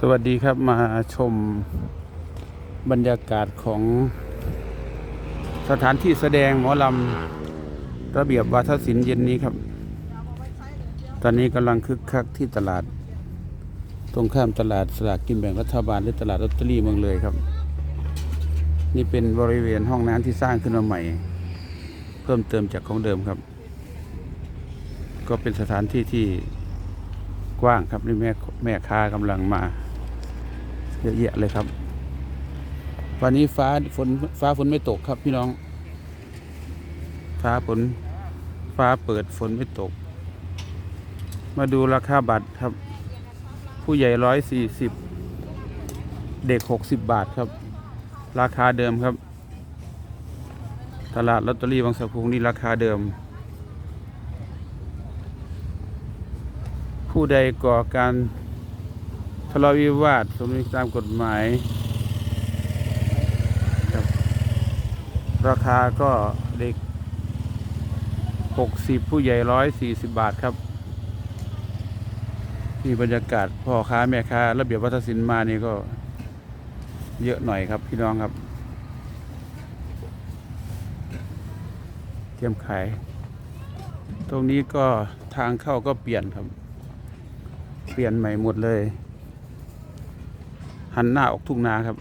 สวัสดีครับมาชมบรรยากาศของสถานที่แสดงหมอลำระเบียบวาทศิลป์เย็นนี้ครับ ตอนนี้กำลังคึกคักที่ตลาด ตรงข้ามตลาดสลากกินแบ่งรัฐบาลหรือตลาดลอตเตอรี่เมืองเลยครับ นี่เป็นบริเวณห้องน้ำที่สร้างขึ้นมาใหม่ เพิ่มเติมจากของเดิมครับ ก็เป็นสถานที่ที่กว้างครับนี่แม่แม่ค้ากำลังมา เยอะแยะเลยครับ วันนี้ฟ้าฝนฟ้าฝนไม่ตกครับพี่น้อง ฟ้าฝนฟ้าเปิดฝนไม่ตก มาดูราคาบัตรครับ ผู้ใหญ่ร้อยสี่สิบเด็กหกสิบบาทครับ ราคาเดิมครับ ตลาดลอตเตอรี่บางสะพุงนี่ราคาเดิม ผู้ใดก่อการะเลาะวิวาทสมมติตามกฎหมายครับราคาก็เด็ก 60 ผู้ใหญ่140บาทครับนี่บรรยากาศพ่อค้าแม่ค้าระเบียบวัฒนศิลป์มานี่ก็เยอะหน่อยครับพี่น้องครับ เตรียมขาย ตรงนี้ก็ทางเข้าก็เปลี่ยนครับ เปลี่ยนใหม่หมดเลย หันหน้าออกทุ่งนาครับ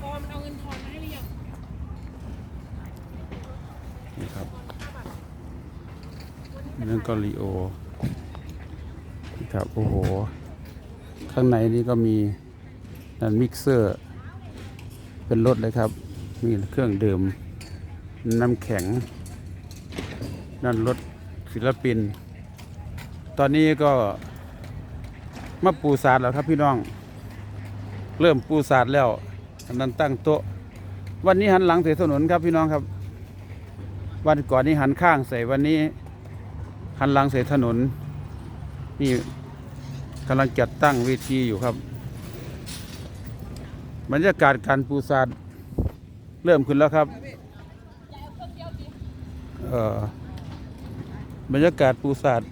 พอมันเอาเงินทอนมาให้หรือยังนี่ครับนั่นก็ลีโอนี่ครับ โอ้โห ข้างในนี่ก็มีนั่นมิกเซอร์ เป็นรถเลยครับ มีเครื่องดื่มน้ำแข็ง นั่นรถศิลปิน ตอนนี้ก็มาปูศาสตร์แล้วครับพี่น้อง เริ่มปูศาสตร์แล้วอันนั้นตั้งโต๊ะ วันนี้หันหลังเสียถนนครับพี่น้องครับ วันก่อนนี้หันข้างใส่วันนี้ หันหลังใส่ถนน นี่กำลังจัดตั้งเวทีอยู่ครับ บรรยากาศการปูซาด เริ่มขึ้นแล้วครับเอ่อบรรยากาศปูซาด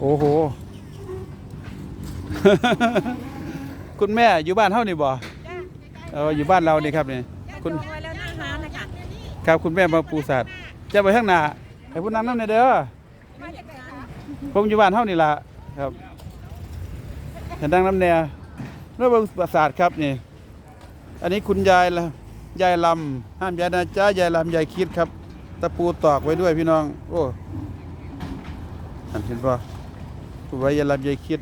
โอ้โห คุณแม่อยู่บ้านเท่านี่บ่เอออยู่บ้านเรานี่ครับนี่คุณจองไว้แล้วหน้าร้านนะคะครับคุณแม่มาปูสัตว์จะไปข้างหน้าไอ้ผู้นั้นนั่นเด้อมาจากไหนผมอยู่บ้านเท่านี่ล่ะครับเห็นดังน้ำแนวแล้วเบิ่งปราสาทครับนี่ อันนี้คุณยายละ ยายลำห้ามยายนะจ้ายายลำยายคิดครับ ตะปูตอกไว้ด้วยพี่น้อง โอ้อันเห็นปะไว้ยายลำยายคิด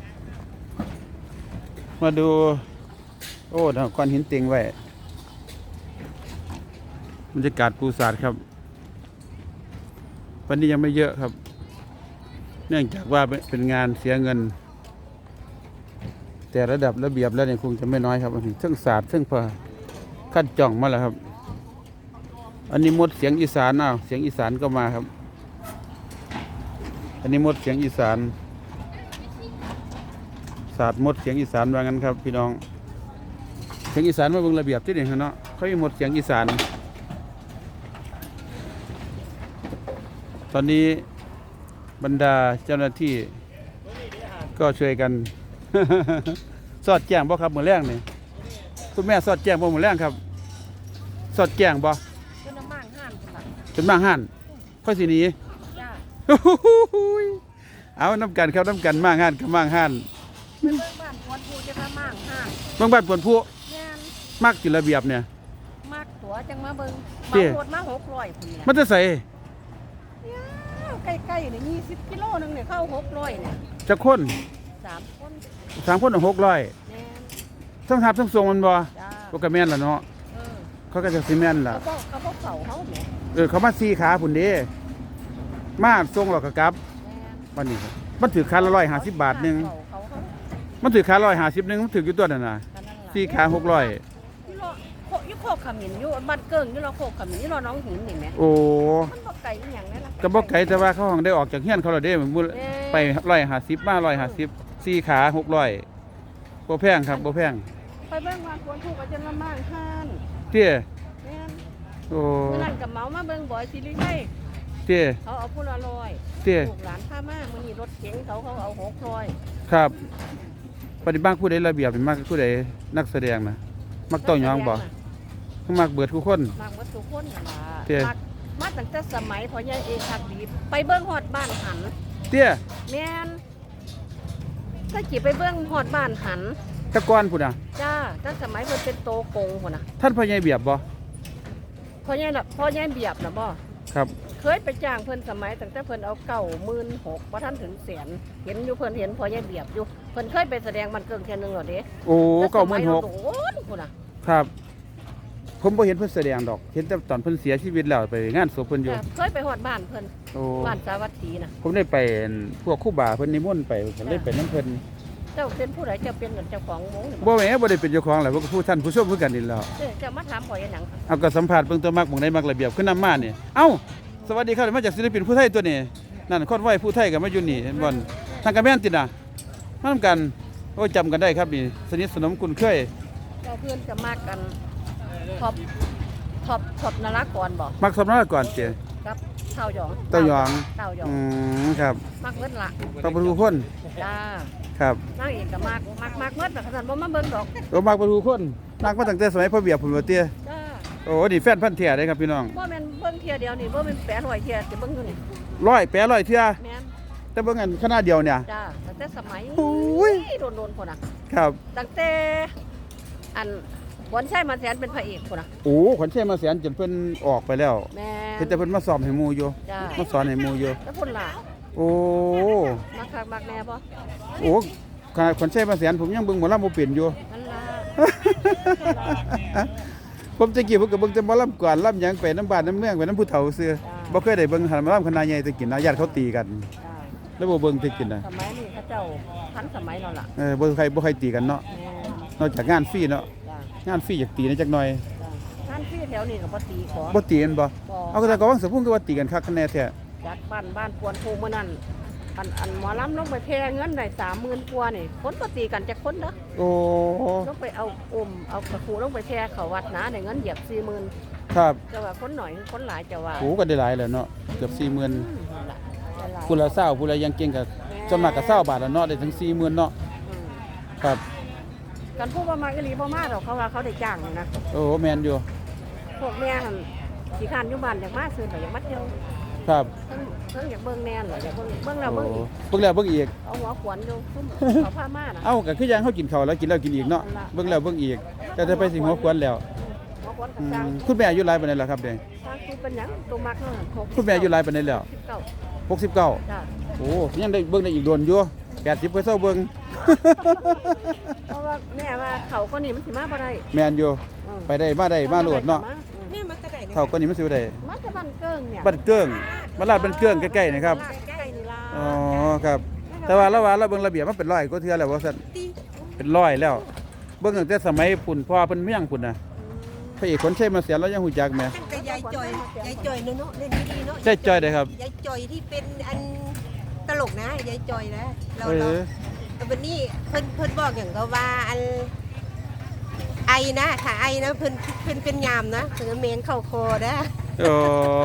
มาดู โอ้ดาวก้อนหินเตียงไว้บรรยากาศปูสาดครับ วันนี้ยังไม่เยอะครับ เนื่องจากว่าเป็นงานเสียเงิน แต่ระดับระเบียบแล้วเนี่ยคงจะไม่น้อยครับอันนี้ทั้งศาสตร์ทั้งพอ ขั้นจ่องมาแล้วครับ อันนี้มดเสียงอีสานอ้าวเสียงอีสานก็มาครับ อันนี้มดเสียงอีสาน ศาสตร์มดเสียงอีสานว่างั้นครับ พี่น้อง เสียงอีสานมาเบิ่งระเบียบที่นี่เนาะเขามีหมดเสียงอีสาน ตอนนี้บรรดาเจ้าหน้าที่ก็ช่วยกัน สอดแจ้งบ่ครับมือแรงนี่คุณแม่สอดแจ้งบ่มือแรงครับ สอดแจ้งบ่เป็นน้ำมันห้านค่ะจนบางหันค่อยสิหนีจ้าเอาน้ำกันครับน้ำกันมางหันกับมางหันเป็นเรื่องบ้านควนภูจะมามั่งห้านบางบ้านปวนผู้แม่นมักจิระเบียบเนี่ย มากตัวจังมาเบิ่งเตี้มายโหดมาหกร้อยคนเนี่ยมันจะใส่ใกล้ๆนี่ยี่สิบกิโลนึงเนี่ยเข้าหกร้อยเนี่ยจะคนสามคนสามคนหกร้อยแม่นทั้งทับทั้งทรงมันบ่ จ้าก็กระแม่นล่ะเนาะ เออเขาก็จะซีแม่นล่ะ เขาบอกเขาบอกเสาเขาเนี่ยเออเขามาซีขาผุนเด้มาทรงหรอกกะกลับแม่นวันนี้ครับมันถือขาละร้อยห้าสิบบาทหนึ่งเสาเขาเขามันถือขาร้อยห้าสิบหนึ่งมันถืออยู่ตัวนั่นน่ะกันนั่นล่ะซีขาหกร้อยอยู่รอโคอยู่โคกขมิ้นอยู่บ้านเกิงอยู่รอโคกขมิ้นอยู่รอน้องหินนี่แหมโอ้มันบ่ไกลอหย่างนั้นล่ะกระบอกไก่แต่ว่าเขาห้องได้ออกจากเฮียนเขาและเด้มันมุ่นไปร้อยห้าสิบมาร้อยห้าสิบซีขาหกร้อยบ่แพงครับบ่แพง ไปเบิ่งว่าควรถูกกับจะละมั่งห้าน เตี้ยแม่นโอ้เมื่อนั้นกับเมามาเบิ่งบ่อยสิริไทยเตี้ยเขาเอาผู้ละร้อยเตี้ยลูกหลานพามามื้อนี้รถเก๋งเขาเขาเอาหกร้อยครับปฏิบัติผู้ใดระเบียบเป็นมากผู้ใดนักแสดงนะมักเต้ายองบ่มักเบิดทุกคนมักวัตถุคนนั่นล่ะเตี้ยมักมาตั้งแต่สมัยพ่อใหญ่เอกทักดีไปเบิ่งฮอดบ้านหัน เตี้ยแม่นถ้ากี่ไปเบิ่งฮอดบ้านหันแตะกอนพุ่นน่ะจ้าตั้งสมัยเพิ่นเป็นโตกงพุ่นน่ะท่านพ่อใหญ่เบียบบ่พ่อใหญ่น่ะพ่อใหญ่เบียบน่ะบ่ครับ เคยไปจ้างเพิ่นสมัยตั้งแต่เพิ่นเอาเก่าหมื่นหกบ่ทันถึงแสนเห็นอยู่เพิ่นเห็นพ่อใหญ่เบียบอยู่เพิ่นเคยไปแสดงมันเกิงเทื่อนึงแล้วเด้โอ้แต่เก้าสหมื่นหเรากโดนพุ่นน่ะครับ ผมบ่เห็นเพิ่นแสดงดอก เห็นแต่ตอนเพิ่นเสียชีวิตแล้วไปงานศพเพิ่นอยู่จ้ะเคยไปฮอดบ้านเพิ่นโอ้บ้านสาวัตถีน่ะผมได้ไปพวกครูบาเพิ่นนิมนต์ไปผมได้ไปนํเพิ่น เจ้าเป็นผู้ใดเจ้าเป็นเจ้าของวงนี่บ่แหม่บ่ได้เป็นเจ้าของแหละพวกผู้ท่านผู้ชมคือกันนี่แหล้วเอ้ยเจ้ามาถามพ่อยังหยังเอาก็สัมภาษณ์เบิ่งตัวมักหม่องใดมักระเบียบขึ้นนํมานี่เอ้าสวัสดีครับมาจากศิลปินผู้ไทยตัวนี้นั่นคนไหวผู้ไทยก็มาอยู่นี่เห็นบ่นทางกระแม่นติน่ะมานํกันโอ้ยจำกันได้ครับนี่สนิทสนมคุ้นเคยเจ้าเพื่อนจะมากันท็อปท็อปท็อปนรากรบ่มักสำนักก่อนเจ้ครับ เต่าหยองเต้ายองเต่าหยองอืมครับมักเบิดละต้องเป็นผู้คนจ้าครับนางเอกก็มักมักมักเบิดแต่ขนาดบ่มาเบิ่งดอกโอ้มักเป็นผู้คนมักมาตั้งแต่สมัยพ่อเบียบพุ่นว่าเตี้ยจ้าโอ้นี่แฟนพันธุ์แท้เด้ครับพี่น้องบ่แม่นเบิ่งเที่ยเดียวนี่บ่แม่นแปดร้อยเที่ยสิเบิ่งอยู่นี่ร้อยแปะร้อยเทื่อแม่นแต่เบิ่งอันคณะเดียวเนี่ย จ้าตั้งแต่สมัยโอ้ย โดนๆพุ่นน่ะครับตั้งแต่อัน วันใช่มาแสนเป็นพระเอกพุ่นน่ะโอ้ขวัญเชยมาแสนจนเพิ่นออกไปแล้วแม่เพิ่นแต่เพิ่นมาสอบให้หมู่อยู่จ้ามาสอนให้หมู่อยู่แล้วพุ่นล่ะโอ้มักคักมักแน่บ่โอ้ขนาดขวัญเชยมาแสนผมยังเบิ่งหมอลำบ่เป็นอยู่นั่นล่ะผมจะกี่ผมก็เบิ่งแต่หมอลำก่อนลำหยังไปน้ำบ้านน้ำเมืองไปน้ำผู้เฒ่าซื่อบ่เคยได้เบิ่งหาหมอลำคณะใหญ่แตะกินนะญาติเขาตีกันจ้าแล้วบ่เบิ่งแตะกินนะสมัยนี้เขาเจ้าทันสมัยแล้วล่ะเออบ่ใครบ่ใครตีกันเนาะแม่นอกจากงานฟรีเนาะจ้า งานฟรีอยากตีนะจักหน่อยจ้าท่านที่แถวนี้ก็บ่ตีขอบ่ตีกันบ่บ่เอาก็แต่ก็วังสะพุ่งก็ว่าตีกันคักคะแนนแท้จากบ้านบ้านปวนภูมื้อนั้นอันอันหมอลำลงไปแพร่เงินได้30,000กว่านี่คนบ่ตีกันจักคนเด้อโอ้ลงไปเอาอมเอากระคูลงไปแพร่เขาวัดนะได้เงินเหยียบ40,000ครับแต่ว่าคนหน่อยคนหลายจะว่าโอ้ก็ได้หลายแล้วเนาะเกือบ40,000อืมนั่นล่ะได้หลายผู้ละเศร้าผู้ละยังเก่งกับส่วนมากกับเศร้าบาทละเนาะได้ถึงสี่หมื่นเนาะอืมครับ กันพูดว่ามาอีหลีบ่มาดอกเขาว่าเขาได้จ้างนี่นะโอ้แมนอยู่ พวกแม่หั่นขี้คร้านอยู่บ้านอยากมาซื้อแต่อยากมาเที่ยวครับเพิ่งเพิ่งอยากเบิ่งแน่นเหรออยากเบิ่งเบิ่งแล้วโอ้เบิ่งอีกเบิ่งแล้วเบิ่งอีก เอาหัวขวนอยู่ซุ่มเขาพามาน่ะ เอ้าก็คือยังเฮากินข้าวแล้วกินแล้วกินอีกเนาะ เบิ่งแล้วเบิ่งอีกแต่จะไปสิหัวควนแล้วหัวขวนกอืระซังมคุณแม่อายุหลายปานใดแล้วครับเด้สร้างคือเป็นหยังตัวมักเนาะหกคุณแม่อายุหลายปานใดแล้ว สิบเก้า69 จ้าโอ้ยังได้เบิ่งได้อีกโดนอยู่80ก็เซาเบิ่ง เพราะว่าแม่ว่าเขาคนนี้มันสิมาบ่ได้แม่นอยู่อืมไปได้มาได้มาโลดเนาะนี่มันจะได้เท่าก็นี้มันสิได้มันจะบ้านเกิ้งเนี่ยบ้านเกิ้งมาลาดบ้านเกิ้งใกล้ๆนะครับลาดใกล้นี่ล่ะอ๋อครับ แต่ว่าละว่าเราเบิ่งระเบียบมันเป็นร้อยก็เทื่อแล้วว่าซั่นเป็นร้อยแล้ว เบิ่งตั้งแต่สมัยปุ่นพ่อเพิ่นเมียงปุ่นน่ะพระเอกคนใช้มาเสียแล้วยังหูจักแหมท่านก็ยายจอยยายจอยเนาะเล่นดีๆเนาะใช่จอยได้ครับ ยายจอยที่เป็นอันตลกนะยายจอยนะเราเอเราอแต่ วันนี้เพิ่นเพิ่นบอกอย่างก็ว่าอันไอนะถ้าไอนะเพิ่นเพิ่นเป็นยามนะถึงเมนเข้าคอนะเอ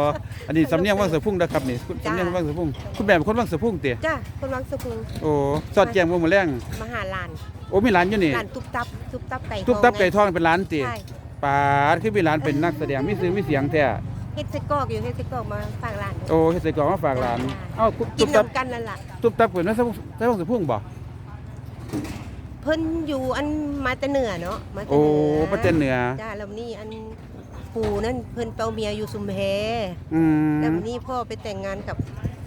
ออันนี้สำเนียงวังสะพุ่งนะครับนี่คุณจ้าสำเนียงวังสะพุ่งคุณแม่เป็นคนวังสะพุ่งติจ้าคนวังสกุลโอ้สอดแจงบ่มื้อแรงมหาลานโอ้มีหลานอยู่นี่ลานตุ๊บตับตุ๊บตับไก่ตุ๊บตับไก่ทองทองเป็นหลานติใช่ปาดคือมีหลานเป็นนักแสดงมีชื่อมีเสียงแท้เฮ็ดไส้กรอกอยู่เฮ็ดไส้กรอกมาฝากหลานโอ้เฮ็ดใส่กล่องมาฝากหลานเอ้าคุณกิตุ๊นบตับนำกันนั่นล่ะตุ๊บตับเป็นวังสะพุ่งใช่วังสะพุ่งบ่ เพิ่นอยู่อันมาแต่เหนือเนาะมาแต่โอ้เหนือประเทศเหนือ จ้าแล้วนี่อันปู่นั่นเพิ่นเปาเมียอยู่สุมเพอืมแล้ววันนี้พ่อไปแต่งงานกับ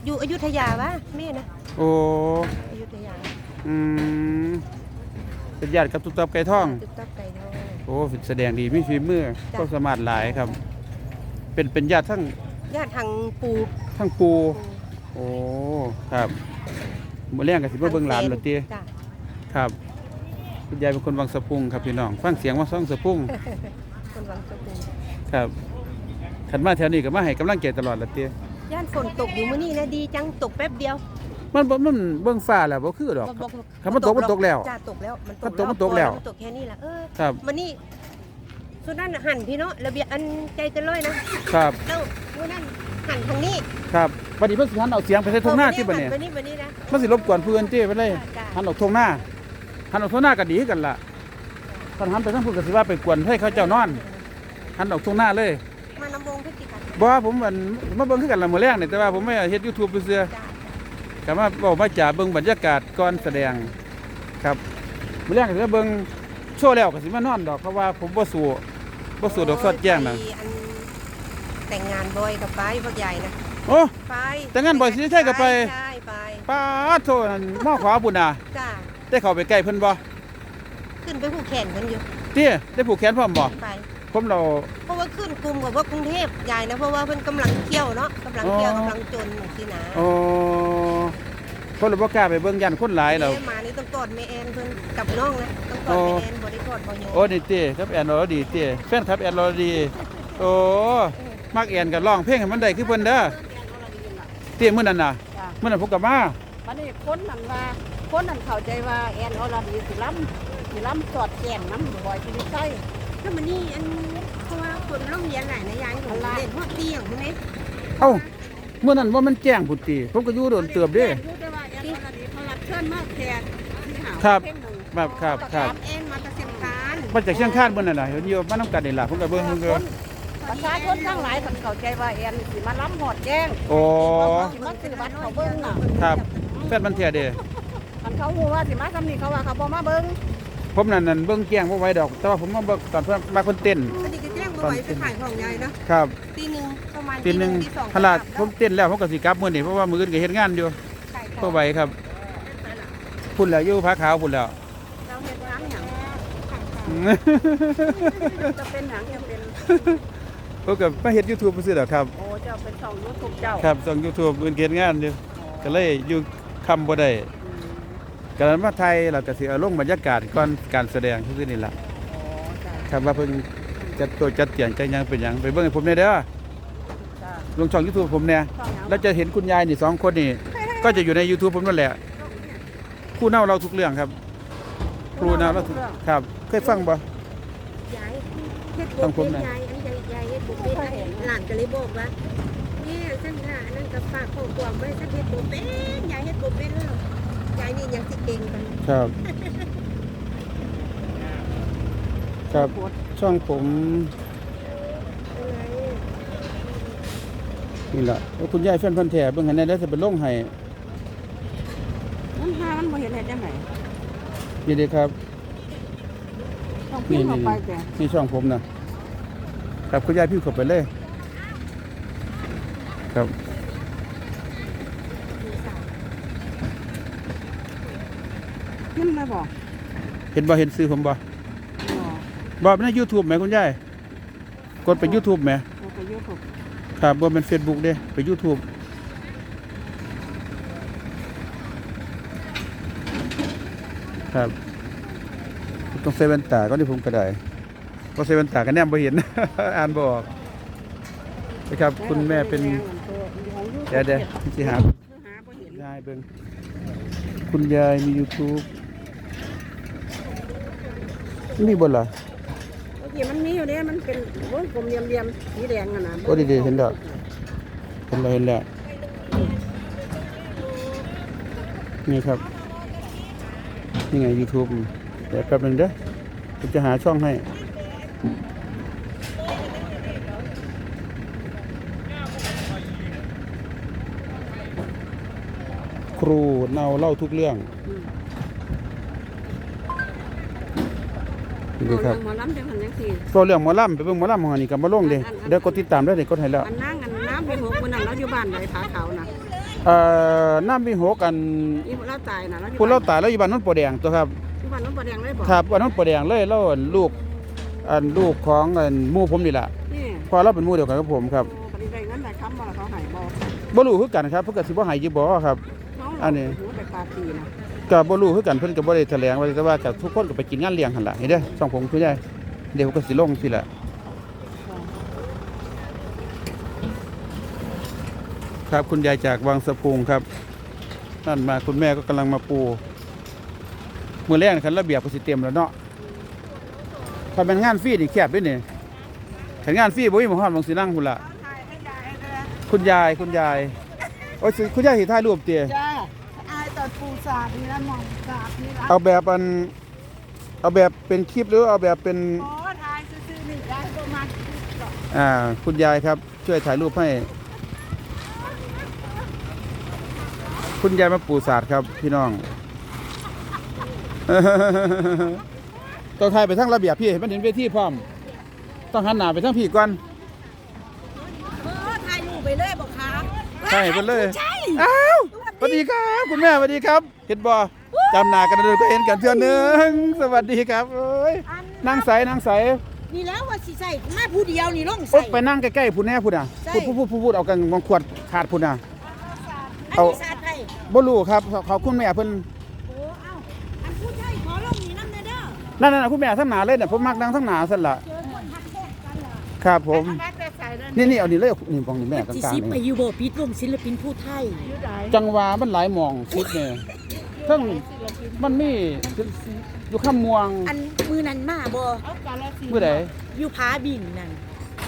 อยู่อยุธยาวะแม่นะโอ้อยุธยาอืมเป็นญาติกับตุ๊บตับไก่ทอง ตุ๊กตับไก่ทอง โอ้แสดงดีมีฝีมือจ้ะ ก็สามารถหลายครับ เป็นเป็นญาติทั้งญาติทางปู่ทั้งปูโอ้ ครับมื้อแรงก็สิมาเบิ่งหลานล่ะติจ้ะ ครับคุณยายเป็นคนวังสะพุงครับพี่น้องฟังเสียงว่าซ่องสะพุงคนวังสกุลครับขันมาแถวนี้ก็มาให้กำลังใจตลอดล่ะติย่านฝนตกอยู่มื้อนี้นะดีจังตกแป๊บเดียว มันบ่มันเบิ่งฟ้าแล้วบ่คือดอกบ่บ่บ่คำว่าตกมันตกแล้ว จ้าตกแล้วมันมันตกมันตกแล้วมันตกแค่นี้ล่ะเออครับวันนี้สุดนั้นน่ะหันพี่เนาะระเบียบอันใจเกันเลยนะครับ แล้วมื้อนั้นหันทางนี้ครับบัดนี้เพิ่นสิหันเอาเสียงไปใส่ทงหน้าที่บัดนี้หันไปนี่ไปนี่นะ มันสิรบกวนเพื่อนที่ไปเลยจ้ะ หันออกทงหน้า หันออกทงหน้าก็ดีคือกันล่ะตอนหันไปทางพุ่นก็สิว่าไปกวนให้เขาเจ้านอนหันออกทงหน้าเลยมานำวงพฤติกรรมบ่ว่าผมมันมาเบิ่งคือกันละมื้อแรกนี่แต่ว่าผมไม่เฮ็ด YouTube เซื่อจ้าๆก็มาเว้ามาจ่าเบิ่งบรรยากาศก่อนแสดงครับมื้อแรกก็สิมาเบิ่งโชว์แล้วก็สิมานอนดอกเพราะว่าผมบ่สู้บ่สู้ดอกสอดแจ้งน่ะโอ้ยอันแต่งงานบ่อยกับไปพวกใหญ่นะโอ้ไปแต่งงานบ่อยสิใช่กับไปใช่ไปป้าดโทนั่นหม้อขวาพุ่นน่ะจ้า ได้เข้าไปใกล้เพิ่นบ่ขึ้นไปผูกแขนกันอยู่เตี้ยได้ผูกแขนพร้อมบ่ไปผมเราเพราะว่าขึ้นกลุ่มกับว่ากรุงเทพใหญ่นะเพราะว่าเพิ่นกำลังเที่ยวเนาะกำลังเที่ยวอ๋อกำลังจนสินะโอ้คนเราบ่กล้าไปเบิ่งยันคนหลายแล้วแม่มานี่ต้องกอดแม่แอนเพิ่นกับน้องนะต้องกอดอ๋อแม่แอนบ่ได้กอดบ่โยโอ้นี่เต้ครับแอนอรดีเต้แฟนครับแอนอรดีโอ้มักแอนก็ร้องเพลงให้มันได้คือเพิ่นเด้อเต้มื้อนั้นน่ะจ้ะมื้อนั้นผมก็มาบัดนี้คนนั่นว่า คนนั่นเข้าใจว่าแอนอรดีสิล้ำสิล้ำสอดแกงน้ำบ่อยชีวิตใส่ถ้ามันนี่อันเพราะว่าคนโรงเรียนหลายนะยายของเล่นพวกเตี้ยงพวกนี้เอ้ามื้อนั้นว่ามันแจ้งพุ่นติผมก็อยู่โดนเติบเด้รู้ได้ว่าแอนอรดีเขารับเชิญมากแทนที่หาครับเพลงหนึ่งครับครับครับแอนมาแตะเสียงการมาจากเชียงคานมื้อนั้นน่ะเห็นอยู่มานำกันนี่ล่ะผมก็เบิ่งเบิ่งเบิ่งประชาชนทั้งหลายคนเข้าใจว่าแอนสิมาล้ำหอดแจ้งโอ้สิมาซื้อบัตรเขาเบิ้งน่ะครับแฟนมันแท้เด้ มันเขาฮู้ว่าสิมาทำนี่เขาว่าเขาบ่มาเบิ้งผมนั่นนั่นเบิ่งแกล้งบ่ไหวดอก แต่ว่าผมมาเบิ่งตอนเพิ่นมาเพิ่นเต้นอันนี้ก็แจ้งมาไว้ไปขายของยายเนาะครับตีหนึ่งประมาณทีหนึงตีสองขนาดผมเต้นแล้วผมก็สิกลับมื้อนี้เพราะว่ามื้ออื่นก็เฮ็ดงานอยู่ขายขก็องไหวครับพุ่นแล้วอยู่ผาขาวพุ่นแล้วเราเฮ็ดงานหยังจะเป็นหยังจะเป็นผมก็มาเฮ็ด YouTube ซื่อๆดอกครับ โอ้เจ้าเป็นช่อง YouTube เจ้า ครับส่อง YouTube อื่นเฮ็ดงานอยู่ก็เลยอยู่คำบ่ได้ ก็เลยมาไทยแล้วก็สิเอาลงบรรยากาศก่อนการแสดงซื่อๆนี่ล่ะอ๋อจ้าครับว่าเพิ่นจัดตัวจัดเตียงจัดหยังเป็นหยังไปเบิ่งให้ผมแหน่เด้อจ้าลงช่อง YouTube ผมแหน่ช่องหยังแล้วจะเห็นคุณยายนี่สองคนนี่ ก็จะอยู่ใน YouTube ผมนั่นแหละคู่เน่าเราทุกเรื่องครับครูเน่าเราทุกครับ เคยฟังบ่ยายเฮ็ดต้บุองกผมเป็นนะยายอันยายยายเฮ็ดบุกเป็นหลานก็เลยบอกว่าเนี่ยฉันค่ะนั่นก็ฝากข้อความไว้ฉันเฮ็ดบุกเป็นยายเฮ็ดบุกเป็นแล้ว ยายนี่ยังสิเก่งกันครับ ครับช่องผมนี่แหละแล้วคุณยายแฟนพันธุ์แท้เบิ่งให้แหน่ได้จะเป็นลงให้มันหามันบ่เห็นเฮ็ดจังไดนี่เด้ครับต้องพิมพ์เข้าไปแกนี่ช่องผมนะครับคุณยายพิมพ์เข้าไปเลย ครับ พิมพ์ได้บ่เห็นบ่เห็นซื้อผมบ่บ่บ่เป็นใน YouTube ไหมคุณยายกดไป YouTube ไหมเอาไป YouTube ครับบ่เป็น Facebook เด้ไป YouTube ครับ ต้องใส่แว่นตาก็ที่ผมก็ได้เพราะใส่แว่นตาก็แนมบ่เห็น อ่านบ่ออกนะครับคุณแม่เป็นเดี๋ยวเดี๋ยวสิหา หาบ่เห็น ยายเบิ่งคุณยายมี YouTube มีบ่ล่ะโอเคมันมีอยู่เด้มันเป็นวงกลมเหลี่ยมๆสีแดงอะนะโอ้ดีๆเห็นแล้วเห็นแล้วเห็นแล้วนี่ครับนี่ไง YouTube เดี๋ยวแป๊บหนึงเด้อผมจะหาช่องให้ครูเนาเล่าทุกเรื่อง อืมนี่ครับหมอลำจังหันจังซี่โซเรื่องหมอลำไปเบิ่งหมอลำของอันนี้กับมาลงเด้เดี๋ยวกดติดตามได้เดี๋ยวกดให้แล้วอันนั่งอันน้ำเป็นหัวคนนั้นเราอยู่บ้านใดผาขาวนะเอ่อน้ำมีหกอันอีเราตายนะเราอยู่ผู้เราตายแล้วอยู่บ้านนนท์ปอแดงตัวครับอยู่บ้านน้องประแดงเลยบ่ครับบ้านนนท์ปอแดงเลยแล้วอันลูกอันลูกของอันหมู่ผมนี่แหละนี่พอเราเป็นหมู่เดียวกันกับผมครับโอ้ปฏิได้เงินได้คำบ่ล่ะเขาใหายบ่บ่รู้คือกันครับเพิ่นก็สิบ่ให้อยู่บ่ครับเขาอันนี้หูไปปาตีนะ ก็บ่รู้คือกันเพิ่นก็บ่ได้แถลงว่าแต่ว่าก็ทุกคนก็ไปกินงานเลี้ยงหั่นล่ะนี่เด้อช่องผมคือได้เดี๋ยวผมก็สิลงสิล่ะครับคุณยายจากวังสะพุงครับนั่นมาคุณแม่ก็กำลังมาปูมือแรกคันระเบียบก็สิเต็มแล้วเนาะถ้าเป็นงานฟรีนี่แคบด้วยนี่แข่งงานฟรีบ่มีหมองฮอดหมองสินั่งพุ่นล่ะคุณยายคุณยายโอ้ยคุณยายสิถ่ายรูปเติจ้าายตอนปูสาดนี่ละหมองสาดนี่ละเอาแบบอัน เอาแบบเป็นคลิปหรือเอาแบบเป็นโอ้ทายซื่อๆนี่ได้ประมาณก่อนอ่า คุณยายครับ ช่วยถ่ายรูปให้ คุณยายมาปูศาสตร์ครับพี่น้อง ต้องถ่ายไปทั้งระเบียบพี่ให้มันเห็นเวทีพร้อม ต้องหันหน้าไปทั้งพี่ก่อน เออถ่ายรูปไปเลยบอกค่ะใช่ไปเลย ใช่อ้าวส วัสดีครับ คุณแม่สวัสดีครับ เห็นบ่จำหน้ากันเดินก็เห็นกันเทื่อนึงสวัสดีครับเอ้ยนั่งใสนั่งใสนี่แล้วว่าสิใส่มาผู้เดียวนี่ลงโอ๊ใส่ยไปนั่งใกล้ๆพูดแน่พูดอะใช่พูดพูดพูดพูดเอากันมองขวดขาดพูดอะอันเอานี้สาดไทยบ่รู้ครับเขาเขาคุณแม่เพิ่นโอ้เอ้าอันผู้ชายขอลงนี่น้ำเนเด้อนั่นน่ะคุณแม่ทั้งหนาเลยน่ะผมมักนั่งทั้งหนาสั่นล่ะเจอคนทักแท้กันเหรอครับผม แม่แต่ใส่แล้วนี่นี่เอานี่เลยนี่มองนี่แม่กสิลางซิๆไปนี่อยู่บ่ปิดลงศิลปินผู้ไทย อยู่ไหนจังหวะมันหลายหมองชุดเนี่ยทั้งมันมีอยู่ข้ามมวงอันมือนั้นมาบ่เอากาลสินธุ์มื้อใดอยู่ผาบิ่งนั่น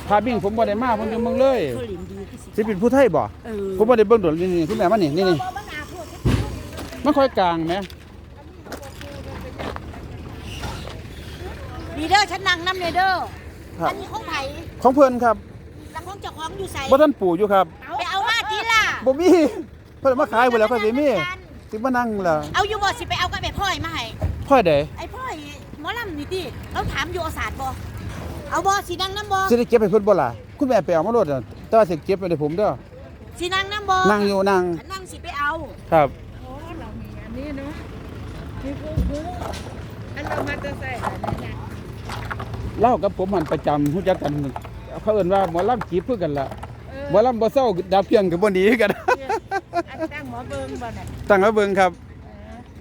พาบิ่งผมบ่ได้มาผมอยู่เมืองเลยเขาหลินดีที่สิสิเป็นผู้ไทยบ่เออผมบ่ได้เบิ่งโดดนี่นี่คุณแม่มานี่นี่นี่บ่มันอาพวกมันค่อยกลางแหมดีเด้อฉันนั่งน้ำเนเด้อครับอันนี้ของไผของเพิ่นครับ แล้วของเจ้าของอยู่ใส่บ่ทันปู่อยู่ครับไปเอามาทีล่ะบ่มีเพิ่นมาขายหมดแล้วค่อยสิมีสิมานั่งล่ะเอาอยู่บ่สิไปเอากับแม่พ่อยมาให้ค่อยได้ไอ้พ่อยหมอลำนี่ติเราถามอยู่เอาศาสตร์บ่เอาบ่สินั่งน้ำบ่สิได้เก็บให้เพิ่นบ่ล่ะคุณแม่ไปเอามาโลดน่ะแต่ว่าสิเก็บไว้ให้ผมเด้อสินั่งน้ำบ่นั่งอยู่นั่งฉันนั่งสิไปเอาครับโอ้เรามีอันนี้เนาะมีผู้ผู้อันเรามาจะใส่อันนี้นะเล่ากับผมหันประจำรู้จักกัน เขาเอิ้นว่าหมอลำจีบคือกันล่ะเออหมอลำบ่เศร้าดาวเพียงก็บ่หนีกันอันตั้งหมอเบิ่งบ่น่ะตั้งมาเบิ่งครับ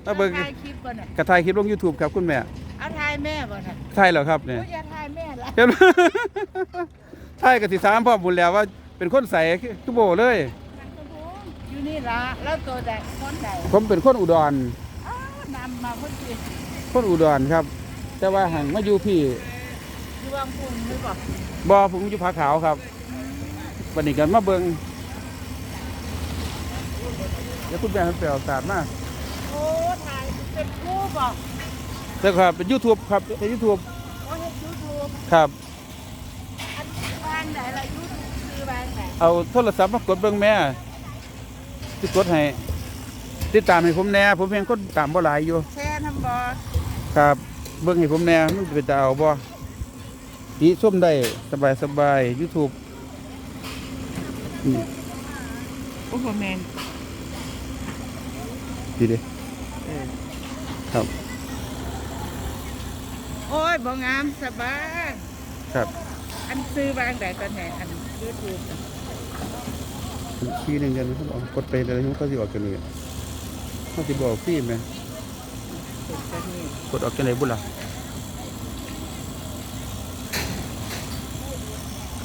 เออมาเบิ่งถ่ายคลิปบ่น่ะกระถ่ายคลิปลง YouTube ครับคุณแม่เอาถ่ายแม่บ่น่ะถ่ายแล้วครับเนี่ยโอ้ยอย่าถ่ายแม่ละเห็นไหมถ่ายก็สิถามพ่อบุญแล้วว่าเป็นคนใสคือโบเลยอยู่นี่ละแล้วตัวใดคนใดผมเป็นคนอุดรอ้าวนำมาคนสิคนอุดรครับ แต่ว่าหังมาอยู่พี่ดวงคุณหรือเปล่า บ่ผมอยู่ผาขาวครับวันนี้กันมาเบิ่งเดี๋ยวคุณแม่ให้ไปเอาศาสตร์มาโอ้ถ่ายเป็นคู่บอกแต่ครับเป็น YouTube ครับเป็น YouTube โอ้เห็นยูทูบครับอันวางไหนล่ะยูทูบคือวางไหนเอาโทรศัพท์มากดเบิ่งแม่สิกดให้ติดตามให้ผมแหน่ผมเพียงคนตามบ่หลายอยู่แช่ทำบอครับ เบิ่งให้ผมแหน่มันเป็นตาเอาบ่ ดีส้มได้สบายสบาย YouTube นี่โอ้โหแมนดีเด้ครับ โอ้ยบ่งามสบายครับ อันซื้อวางไหนตอนไหนอันยูทูบทีหนึงกันนะครับเอากดไปเลยเขาสิออกกันเลยเขาสิบอกพี่ไหมเป็นตัวนี้กดออกกันเลยบุญล่ะ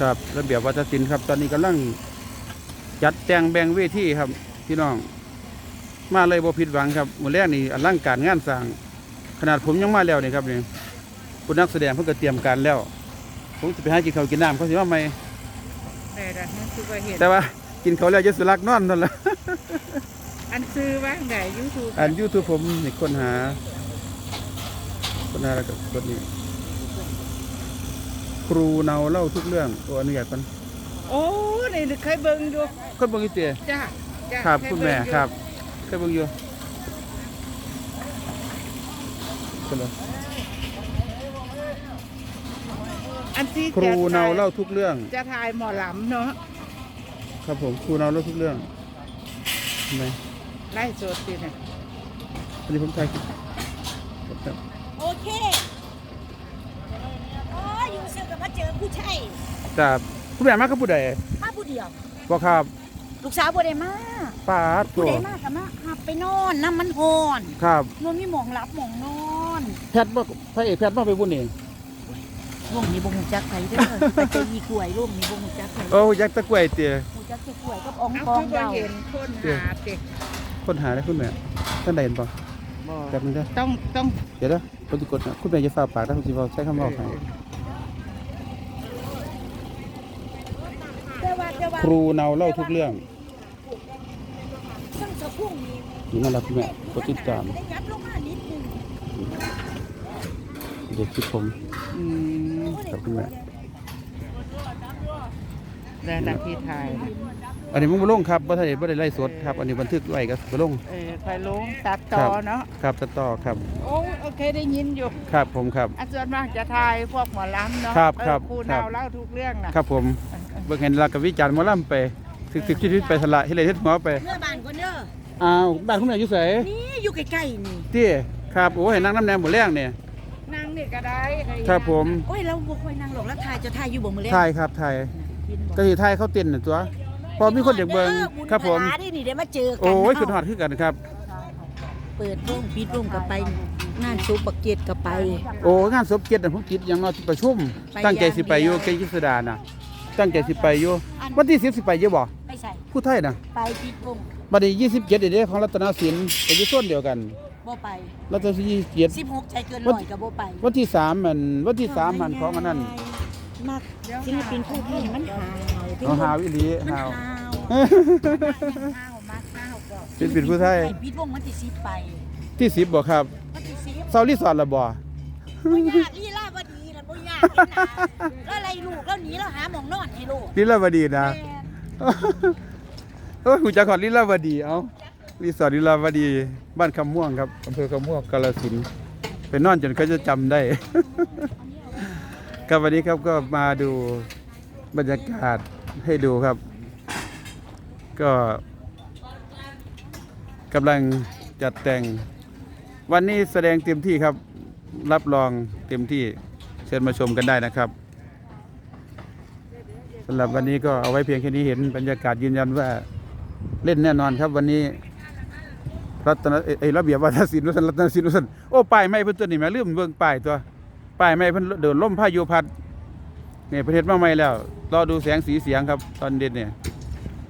ครับระเบียบวัฒนศิลป์ครับ ตอนนี้กำลังจัดแต่งแบ่งเวทีครับพี่น้อง มาเลยบ่ผิดหวังครับมื้อแรกนี่อลังการงานสร้าง ขนาดผมยังมาแล้วนี่ครับนี่คุณนักแสดงเพิ่นก็เตรียมการแล้ว ผมจะไปหากินข้าวกินน้ำเขาสิว่าไหมแต่ละนั่นคือว่าเห็นแต่ว่ากินเขาวแล้วจะสุรักนอนนั่นแหละ อันซื้อวางไหนยูทูบอันยูทูบผมนี่ค้นหาค้นหาแล้วก็กดนี่ ครูเนาเล่าทุกเรื่องตัวอนุญาตกันโอ้นี่เคยเบิ่งอยู่คนเบิ่งอีเตียจ้าจ้าครับเยคุณแม่เงอยู่ครับ เคยเบิ่งอยู่คนละอันที่ครูจะเนาถ่ยเล่าทุกเรื่อง จะถ่ายหมอลำเนาะครับผมครูเนาเล่าทุกเรื่องเห็นไหมไล่โจทย์สิเนี่ยอันนี้ผมถ่ายคลิปครับ โอเคโอ้ยอยู่ซื้อกับมาเจอผู้ชาย ครับคุณแม่มากับผู้ใดมาผู้เดียว บ่ครับลูกสาวบ่ได้มาป้าดตัผู้วใดมาก็มาหับไปนอนน้ำมันฮ้อนครับมันมีหมองรับหมองนอนแพทย์บ่พระเอกแพทย์บ่ไปบุญเองร่วงนี้บ่ฮู้จักไผเด้อไปเจออีกล้วยร่วงนี้บ่ฮู้จักไผโอ้ยักษ์ตะกล้วยเตียฮู้จักแต่กล้วยกับอองเอากองคือว่าดาวเห็นคนหาติค้นหาได้คุณแม่ท่านใดเห็นบ่บ่แป๊บนึงเด้อต้องต้องเดี๋ยวนะผมจะกดนะคุณแม่จะฝากปากนะผมจะบอกใช้คำบอกให้ ครูเนาเล่าทุกเรื่องตั้งสะพุ่งนี่นี่น่ารักแม่กดติดตามได้ยับลงมานิดนึงเด็กคิดผมอืมกับคุณแม่ ได้ละที่ไทยอันนี้มึงมาลงครับบ่ได้บ่ได้ไล่สดครับ อันนี้บันทึกไว้ก็ไปลงเออคอยลงตัดต่อเนาะครับตัดต่อครับ โอ้โอเคได้ยินอยู่ครับผมครับ อาส่วนมากจะทายพวกหมอลำเนาะครับเออครับครูครันาบวเล่าทุกเรื่องนะครับผมเบิ่งเห็นลากับวิจารณ์หมอลำไปถึกถึกชีวิตไปสละเฮ็ดเลยเฮ็ดหัวไปเมื่อบานก่อนเด้ออ้าวบ้านคุณแม่อยู่ไสนี่อยู่ใกล้ๆนี่ติครับโอ้เห็นนั่งน้ำแดงหมดแรงเนี่ยนั่งนี่ก็ได้ใครับผม โอ้ยเราบ่ค่อยนั่งหรอกแล้วทายจะทายอยู่บ่มื้อแลงถ่ายครับถ่าย ก็สิถ่ายเขาเต้นน่ะตัวพอมีคนอยากเบิ่งครับผมบุญพลาได้นี่ได้มาเจอกัโอ้ยเนาะคือฮอดคือกันครับ เปิดวงปิดวงก็ไปงานซุปบักเก็ตก็ไปโอ้งานศพเกียรติน่ะผมคิดอย่างน้อยประชุมไปตั้งใจสิไปอยู่อย่างเดีเกยวยิสดาน่ะตั้งใจสิไปอยู่อันวันที่10สิไปอยู่บ่ไม่ใส่ผู้ไทยน่ะไปปิดวงบัดนี้27เด้ของรัตนศิลป์ก็อยู่โซนเดียวกันบ่ไปรัตนศิลป์27 16ใจเกินร้อยก็บ่ไปวันที่3มันวันที่3มันของอันนั้น มักศิลปินผู้พี่มันหาวเอาหาวอีหลีมันหาวหาวเอ้ยหาวมักหาวก็ศิลปินผู้ไทยไปปิดวงมันสิสิไปที่10บ่ครับมันสิสิเซารีสอร์ทละบ่บ่ยากลีลาบ่ดีล่ะบ่ยากเห็นหน้าแล้วอะไรลูกแล้วหนีแล้วหาหมองนอนให้ลูกลีลาวดีนะแม่โอ้ยหูจักขอดลีลาวดีเอ้ารีสอร์ทลีลาวดี บ้านคำม่วงครับอำเภอคำม่วงกาฬสินธุ์ไปนอนจนเขาจะจำได้ ครับวันนี้ครับก็มาดูบรรยากาศให้ดูครับ ก็กำลังจัดแต่ง วันนี้แสดงเต็มที่ครับ รับรองเต็มที่เชิญมาชมกันได้นะครับสำหรับวันนี้ก็เอาไว้เพียงแค่นี้เห็นบรรยากาศยืนยันว่าเล่นแน่นอนครับวันนี้รัตนเอ้ยเอ้ยระเบียบวัฒนศิลป์วันรัตนศิลป์วัฒนโอ้ป้ายไม่เพิ่นตัวนี้แม่ลืมเบิ่งป้ายตัว ป้ายไม่เพิ่นเดินล่มพายุพัดเนี่ยประเทศมาใหม่แล้วรอดูแสงสีเสียงครับ ตอนเด็ดเนี่ย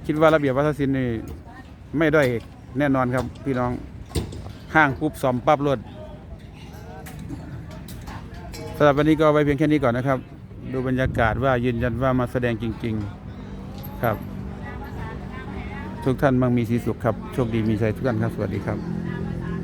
คิดว่าระเบียบวัฒนศิลป์นี่ไม่ด้อยแน่นอนครับ พี่น้องห้างปุ๊บสอมปั๊บรถสำหรับวันนี้ก็ไว้เพียงแค่นี้ก่อนนะครับ ดูบรรยากาศว่ายืนยันว่ามาแสดงจริง ๆครับ ทุกท่านมังมีสีสุขครับ โชคดีมีชัยทุกท่านครับ สวัสดีครับ